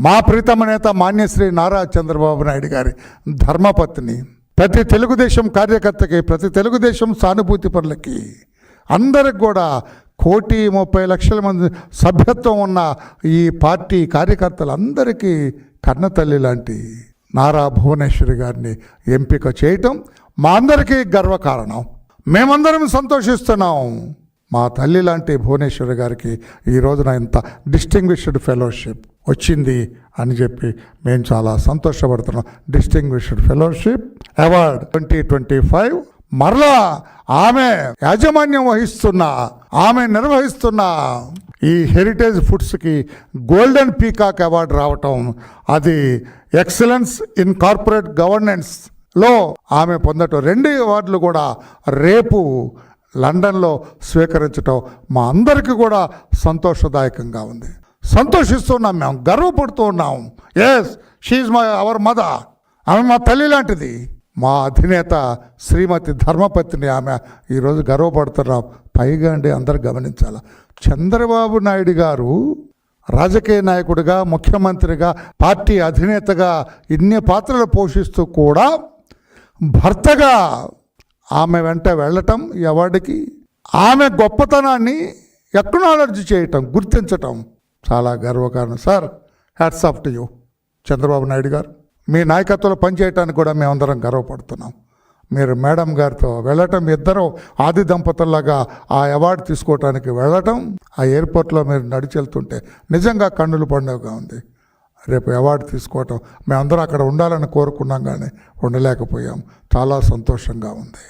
మా ప్రీతమ నేత మాన్యశ్రీ నారా చంద్రబాబు నాయుడు గారి ధర్మపత్ని ప్రతి తెలుగుదేశం కార్యకర్తకి ప్రతి తెలుగుదేశం సానుభూతి పనులకి అందరికి కూడా కోటి ముప్పై లక్షల మంది సభ్యత్వం ఉన్న ఈ పార్టీ కార్యకర్తలందరికీ కన్నతల్లి లాంటి నారా భువనేశ్వరి గారిని ఎంపిక చేయటం మా అందరికీ గర్వకారణం. మేమందరం సంతోషిస్తున్నాం. మా తల్లి లాంటి భువనేశ్వరి గారికి ఈ రోజున ఇంత డిస్టింగ్విష్డ్ ఫెలోషిప్. వచ్చింది అని చెప్పి మేము చాలా సంతోషపడుతున్నాం. Distinguished fellowship award twenty twenty five మరలా ఆమె యాజమాన్యం వహిస్తున్న ఆమె నిర్వహిస్తున్న ఈ హెరిటేజ్ ఫుడ్స్కి గోల్డెన్ పీకాక్ అవార్డు రావటం అది ఎక్సలెన్స్ ఇన్ కార్పొరేట్ గవర్నెన్స్లో ఆమె పొందటం రెండు అవార్డులు కూడా రేపు లండన్లో స్వీకరించటం మా అందరికీ కూడా సంతోషదాయకంగా ఉంది. సంతోషిస్తున్నాం మేము గర్వపడుతూ ఉన్నాం. Yes she my our mother ఆమె మా తల్లి లాంటిది. మా అధినేత శ్రీమతి ధర్మపతిని ఆమె ఈరోజు గర్వపడుతున్నాం. పైగా అండి అందరు గమనించాలి. చంద్రబాబు నాయుడు గారు రాజకీయ నాయకుడిగా ముఖ్యమంత్రిగా పార్టీ అధినేతగా ఇన్ని పాత్రలు పోషిస్తూ కూడా భర్తగా ఆమె వెంట వెళ్ళటం ఎవరికి ఆమె గొప్పతనాన్ని ఎక్నాలజీ చేయటం గుర్తించటం. చాలా గర్వకారణం. Sir hats off to you Chandrababu Naidu garu మీ నాయకత్వంలో పనిచేయటానికి కూడా మేమందరం గర్వపడుతున్నాం. మీరు మేడం గారితో వెళ్ళటం ఇద్దరు ఆది దంపతుల్లాగా ఆ అవార్డు తీసుకోవటానికి వెళ్ళటం ఆ ఎయిర్పోర్ట్లో మీరు నడిచెళ్తుంటే నిజంగా కన్నుల పండుగగా ఉంది. రేపు అవార్డు తీసుకోవటం మేమందరం అక్కడ ఉండాలని కోరుకున్నాం కానీ ఉండలేకపోయాం. చాలా సంతోషంగా ఉంది.